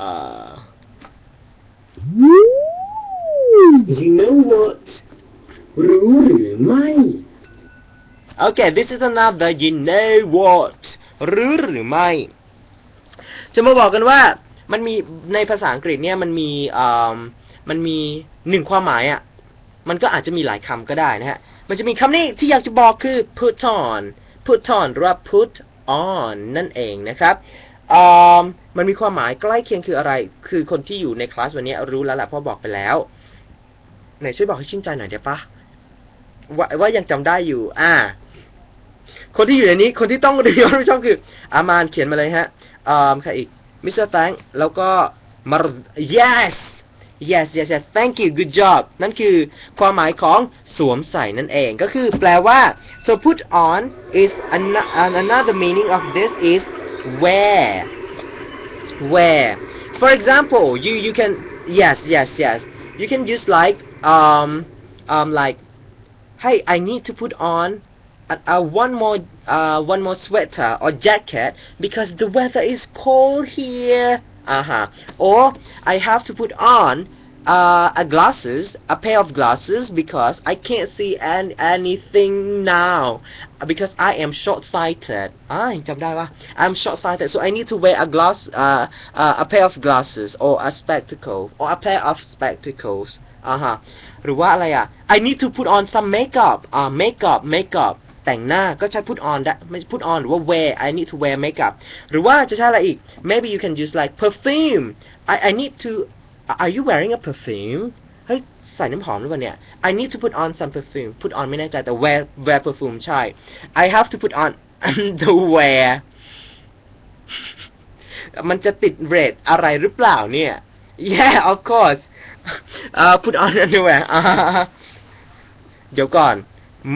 อ่า You know what รู้หรือไม่ Okay this is another you know what รู้หรือไม่ จะมาบอกกันว่ามันมีในภาษาอังกฤษเนี่ยมันมีอ่ามันมีหนึ่งความหมายอะ มันก็อาจจะมีหลายคำก็ได้นะฮะ มันจะมีคำนี้ที่อยากจะบอกคือ put on put on หรือว่า put on นั่นเองนะครับอ่า มันมีความหมายใกล้เคียงคืออะไร คือคนที่อยู่ในคลาสวันนี้รู้แล้วแหละพราะบอกไปแล้วไหนช่วยบอกให้ชื่นใจหน่อยได้ปะว่าว่ายังจำได้อยู่ อ่า คนที่อยู่ในนี้ คนที่ต้องเรียนรู้ช่องคือ อามานเขียนมาเลยฮะอ่าใครอีก มิสเตอร์แตงแล้วก็มาร yes yes yes yes thank you good job นั่นคือความหมายของสวมใส่นั่นเอง ก็คือแปลว่า so put on is an- another meaning of this is wear where for example you you can yes yes yes you can use like um um like hey I need to put on uh, uh, one more uh, one more sweater or jacket because the weather is cold here. Uh-huh. Or I have to put on uh, a glasses, a pair of glasses because I can't see an, anything now uh, because I am short-sighted. อ่าจำได้ปะ I'm short-sighted so I need to wear a glass uh, uh, a pair of glasses or a spectacle or a pair of spectacles อ่าฮะหรือว่าอะไรอ่ะ I need to put on some makeup อ่า makeup makeup แต่งหน้าก็ใช้ put on ได้ไม่ put on หรือว่า wear I need to wear makeup หรือว่าจะใช้อะไรอีก maybe you can use like perfume I I need to are you wearing a perfume เฮ้ยใส่น้ำหอมหรือเปล่าเนี่ย I need to put on some perfume put on ไม่แน่ใจแต่ wear wear perfume ใช่ I have to put on underwear มันจะติดเรทอะไรหรือเปล่าเนี่ย yeah of course uh, put on underwear เดี๋ยวก่อน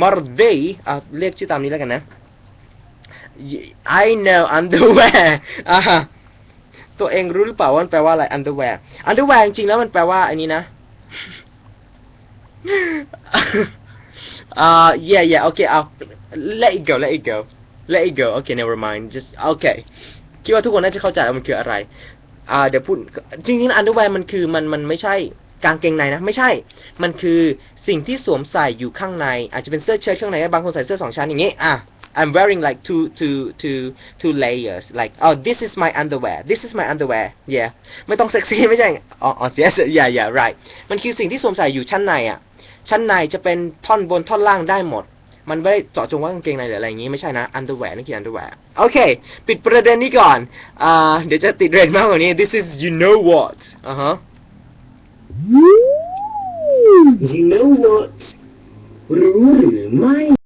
Mardi อะเรียกชื่อตามนี้แล้วกันนะ I know underwear อ่า ตัวเองรู้หรือเปล่าว่ามันแปลว่าอะไร underwear underwear จริงๆแล้วมันแปลว่าอันนี้นะอ่า yeah yeah okay เอา let it go let it go let it go okay never mind just okay คิดว่าทุกคนน่าจะเข้าใจว่ามันคืออะไร อ่า เดี๋ยวพูด จริงๆอันเดอร์แวร์มันคือมันมันไม่ใช่กางเกงในนะ ไม่ใช่ มันคือสิ่งที่สวมใส่อยู่ข้างใน อาจจะเป็นเสื้อเชิ้ตข้างใน บางคนใส่เสื้อสองชั้นอย่างงี้ อะ I'm wearing like two two two two layers like oh this is my underwear this is my underwear yeah ไม่ต้องเซ็กซี่ไม่ใช่อ๋ออ๋อ yes yeah yeah right มันคือสิ่งที่สวมใส่อยู่ชั้นในอะ ชั้นในจะเป็นท่อนบนท่อนล่างได้หมด มันไม่ได้เจาะจงว่ากางเกงในหรืออะไรอย่างงี้ไม่ใช่นะ underwear นั่นคือ underwear โอเค ปิดประเด็นนี้ก่อนอ่าเดี๋ยวจะติดเรทมากกว่านี้ this is you know what อ่าฮะ You know what รู้หรือไม่